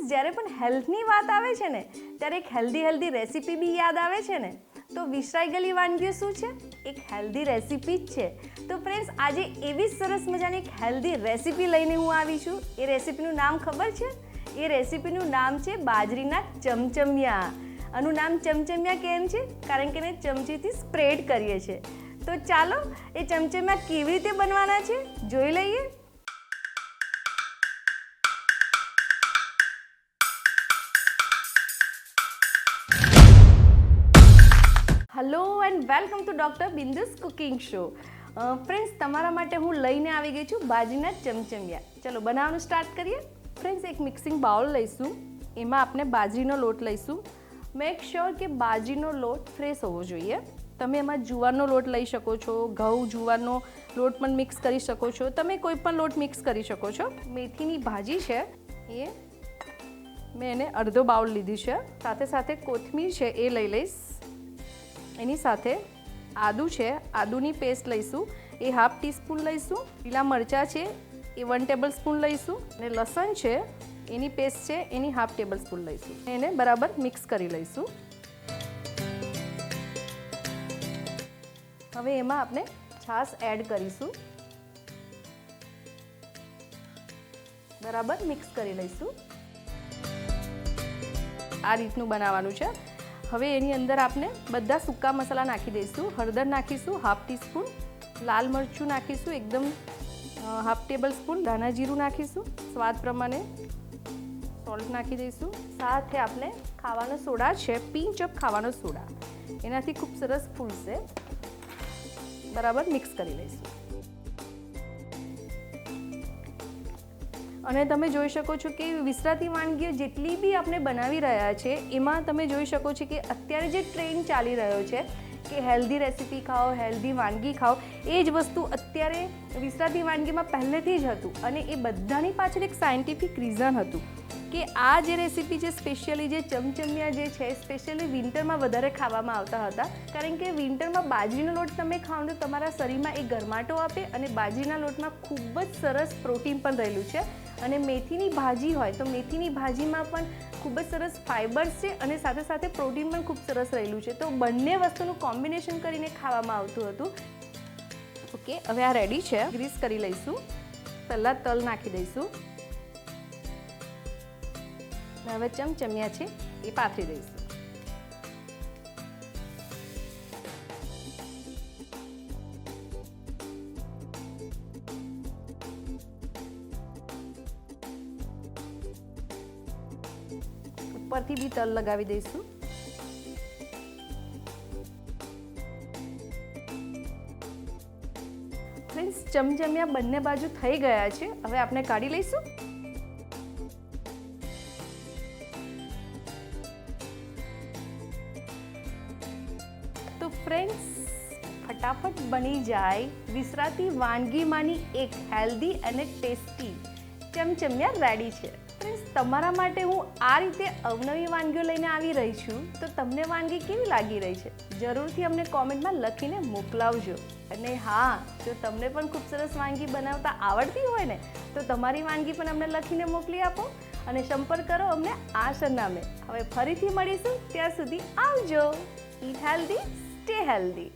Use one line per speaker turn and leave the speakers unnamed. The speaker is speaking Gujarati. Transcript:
ફ્રેન્ડ્સ જ્યારે પણ હેલ્થની વાત આવે છે ને, ત્યારે એક હેલ્ધી હેલ્ધી રેસીપી બી યાદ આવે છે ને, તો વિસરાઈ ગયેલી વાનગીઓ શું છે? એક હેલ્ધી રેસીપી જ છે. તો ફ્રેન્ડ્સ આજે એવી સરસ મજાની એક હેલ્ધી રેસીપી લઈને હું આવી છું. એ રેસીપીનું નામ ખબર છે? એ રેસીપીનું નામ છે બાજરીના ચમચમિયા. આનું નામ ચમચમિયા કેમ છે? કારણ કે એને ચમચીથી સ્પ્રેડ કરીએ છીએ તો ચાલો, એ ચમચમિયા કેવી રીતે બનવાના છે? જોઈ લઈએ. Hello and welcome to doctor Bindu's cooking show friends તમારા માટે હું લઈને આવી ગઈ છું બાજરીના ચમચમિયા. ચલો, બનાવવાનું સ્ટાર્ટ કરીએ. ફ્રેન્ડ્સ એક મિક્સિંગ બાઉલ લઈશું. એમાં આપણે બાજરીનો લોટ લઈશું. મેક શ્યોર કે બાજરીનો લોટ ફ્રેશ હોવો જોઈએ. તમે એમાં જુવારનો લોટ લઈ શકો છો, ઘઉં જુવારનો લોટ પણ મિક્સ કરી શકો છો. તમે કોઈ પણ લોટ મિક્સ કરી શકો છો. મેથીની ભાજી છે એ. મેં એને અડધો બાઉલ લીધી છે. સાથે સાથે કોથમીર છે એ લઈ લઈશ. એની સાથે આદુ છે, આદુની પેસ્ટ લઈશું, એ હાફ ટીસ્પૂન લઈશું, લીલા મરચાં છે, એ વન ટેબલ સ્પૂન લઈશું અને લસણ છે, એની પેસ્ટ છે, એની હાફ ટેબલ સ્પૂન લઈશું. એને બરાબર મિક્સ કરી લઈશું. હવે એમાં આપણે છાશ એડ કરીશું. બરાબર મિક્સ કરી લઈશું. આ રીતનું બનાવવાનું છે. હવે એની અંદર આપણે બધા સૂકા મસાલા નાખી દઈશું, હળદર નાખીશું હાફ ટીસ્પૂન લાલ મરચું નાખીશું, એકદમ હાફ ટેબલ સ્પૂન ધાણા જીરું નાખીશું, સ્વાદ પ્રમાણે સોલ્ટ નાખી દઈશું. સાથે આપણે ખાવાનો સોડા છે, પિંચ અપ ખાવાનો સોડા. એનાથી ખૂબ સરસ ફૂલશે. બરાબર મિક્સ કરી લઈશું. અને તમે જોઈ શકો છો કે વિસરાતી વાનગીઓ જેટલી બી આપણે બનાવી રહ્યા છે, એમાં તમે જોઈ શકો છો કે અત્યારે જે ટ્રેન્ડ ચાલી રહ્યો છે કે હેલ્ધી રેસીપી ખાઓ હેલ્ધી વાનગી ખાઓ, એ જ વસ્તુ અત્યારે વિસરાતી વાનગીમાં પહેલેથી જ હતું અને એ બધાની પાછળ એક સાયન્ટિફિક રીઝન હતું. કે આ જે રેસીપી છે સ્પેશિયલી જે ચમચમિયા જે છે સ્પેશિયલી વિન્ટરમાં વધારે ખાવામાં આવતા હતા. કારણ કે વિન્ટરમાં બાજરીનો લોટ તમે ખાઓ તો તમારા શરીરમાં એ ગરમાટો આપે અને બાજરીના લોટમાં ખૂબ જ સરસ પ્રોટીન પણ રહેલું છે. અને મેથીની ભાજી હોય તો મેથીની ભાજીમાં પણ ખૂબ જ સરસ ફાઇબર્સ છે અને સાથે સાથે પ્રોટીન પણ ખૂબ સરસ રહેલું છે. તો બંને વસ્તુનું કોમ્બિનેશન કરીને ખાવામાં આવતું હતું. ઓકે હવે આ રેડી છે. ગ્રીસ કરી લઈશું. પહેલાં તલ નાખી દઈશું. હવે ચમચમિયા છે, એ પાથરી દઈશું. ઉપરથી બી તલ લગાવી દઈશું. ફ્રેન્ડ્સ ચમચમિયા બંને બાજુ થઈ ગયા છે. હવે આપણે કાઢી લઈશું. ફ્રેન્ડ્સ ફટાફટ બની જાય વિસરાતી વાનગીમાંની એક હેલ્ધી અને ટેસ્ટી ચમચમિયા રેડી છે। ફ્રેન્ડ્સ તમારા માટે હું આ રીતે અવનવી વાનગીઓ લઈને આવી રહી છું, તો તમને વાનગી કેવી લાગી રહી છે? જરૂરથી અમને કોમેન્ટમાં લખીને મોકલાવજો. અને હા, જો તમને પણ ખૂબ સરસ વાનગી બનાવતા આવડતી હોય ને, તો તમારી વાનગી પણ અમને લખીને મોકલી આપો અને સંપર્ક કરો અમને આ સરનામે હવે ફરીથી મળીશું, ત્યાં સુધી આવજો. ઈટ હેલ્ધી સ્ટે હેલ્ધી